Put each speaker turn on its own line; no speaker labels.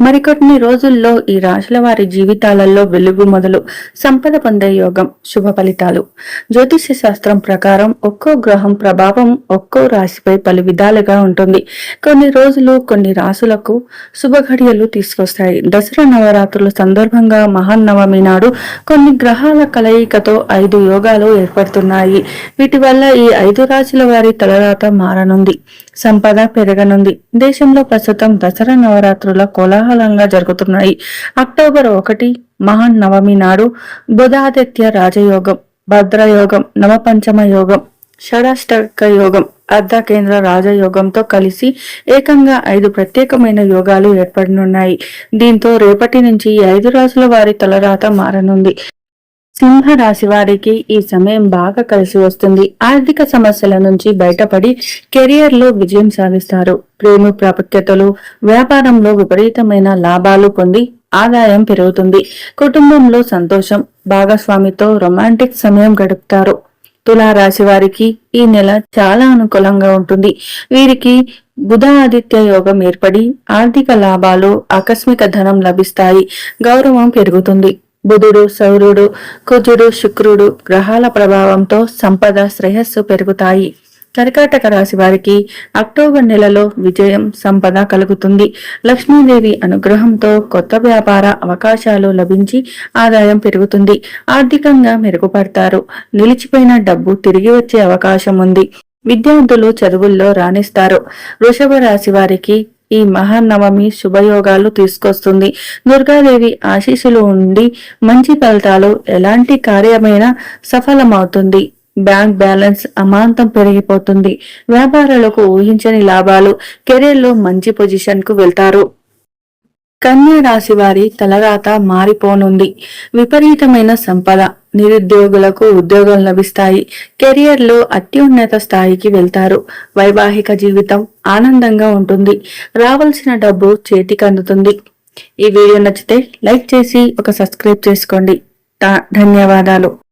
మరికొన్ని రోజుల్లో ఈ రాశుల వారి జీవితాలలో వెలుగు మొదలు సంపద పొందే యోగం శుభ ఫలితాలు. జ్యోతిష్య శాస్త్రం ప్రకారం ఒక్కో గ్రహం ప్రభావం ఒక్కో రాశిపై పలు విధాలుగా ఉంటుంది. కొన్ని రోజులు కొన్ని రాశులకు శుభ ఘడియలు తీసుకొస్తాయి. దసరా నవరాత్రుల సందర్భంగా మహానవమి నాడు కొన్ని గ్రహాల కలయికతో ఐదు యోగాలు ఏర్పడుతున్నాయి. వీటి వల్ల ఈ ఐదు రాశుల వారి తలరాత మారనుంది. సంపద పెరగనుంది. దేశంలో ప్రస్తుతం దసరా నవరాత్రుల కోలా కోలాహలంగా జరుగుతున్నాయి. అక్టోబర్ ఒకటి మహాన్ నవమి నాడు బుధాదిత్య రాజయోగం భద్రయోగం నవపంచమ యోగం షడాష్టక యోగం అర్ధ కేంద్ర రాజయోగంతో కలిసి ఏకంగా ఐదు ప్రత్యేకమైన యోగాలు ఏర్పడనున్నాయి. దీంతో రేపటి నుంచి ఐదు రాజుల వారి తలరాత మారనుంది. సింహ రాశి వారికి ఈ సమయం బాగా కలిసి వస్తుంది. ఆర్థిక సమస్యల నుంచి బయటపడి కెరియర్లో విజయం సాధిస్తారు. ప్రేమ ప్రాముఖ్యతలు వ్యాపారంలో విపరీతమైన లాభాలు పొంది ఆదాయం పెరుగుతుంది. కుటుంబంలో సంతోషం భాగస్వామితో రొమాంటిక్ సమయం గడుపుతారు. తులా రాశి వారికి ఈ నెల చాలా అనుకూలంగా ఉంటుంది. వీరికి బుధ ఆదిత్య యోగం ఏర్పడి ఆర్థిక లాభాలు ఆకస్మిక ధనం లభిస్తాయి. గౌరవం పెరుగుతుంది. బుధుడు సౌరుడు కుజుడు శుక్రుడు గ్రహాల ప్రభావంతో సంపద శ్రేయస్సు పెరుగుతాయి. కర్కాటక రాశి వారికి అక్టోబర్ నెలలో విజయం సంపద కలుగుతుంది. లక్ష్మీదేవి అనుగ్రహంతో కొత్త వ్యాపార అవకాశాలు లభించి ఆదాయం పెరుగుతుంది. ఆర్థికంగా మెరుగుపడతారు. నిలిచిపోయిన డబ్బు తిరిగి వచ్చే అవకాశం ఉంది. విద్యార్థులు చదువుల్లో రాణిస్తారు. వృషభ రాశి వారికి ఈ మహానవమి శుభయోగాలు తీసుకొస్తుంది. దుర్గాదేవి ఆశీస్సులు ఉండి మంచి ఫలితాలు ఎలాంటి కార్యమైనా సఫలమవుతుంది. బ్యాంక్ బ్యాలెన్స్ అమాంతం పెరిగిపోతుంది. వ్యాపారులకు ఊహించని లాభాలు కెరీర్లో మంచి పొజిషన్కు వెళ్తారు. కన్యా రాశి వారి తలరాత మారిపోనుంది. విపరీతమైన సంపద నిరుద్యోగులకు ఉద్యోగం లభిస్తాయి. కెరియర్లో అత్యున్నత స్థాయికి వెళ్తారు. వైవాహిక జీవితం ఆనందంగా ఉంటుంది. రావాల్సిన డబ్బు చేతికి అందుతుంది. ఈ వీడియో నచ్చితే లైక్ చేసి ఒక సబ్స్క్రైబ్ చేసుకోండి. ధన్యవాదాలు.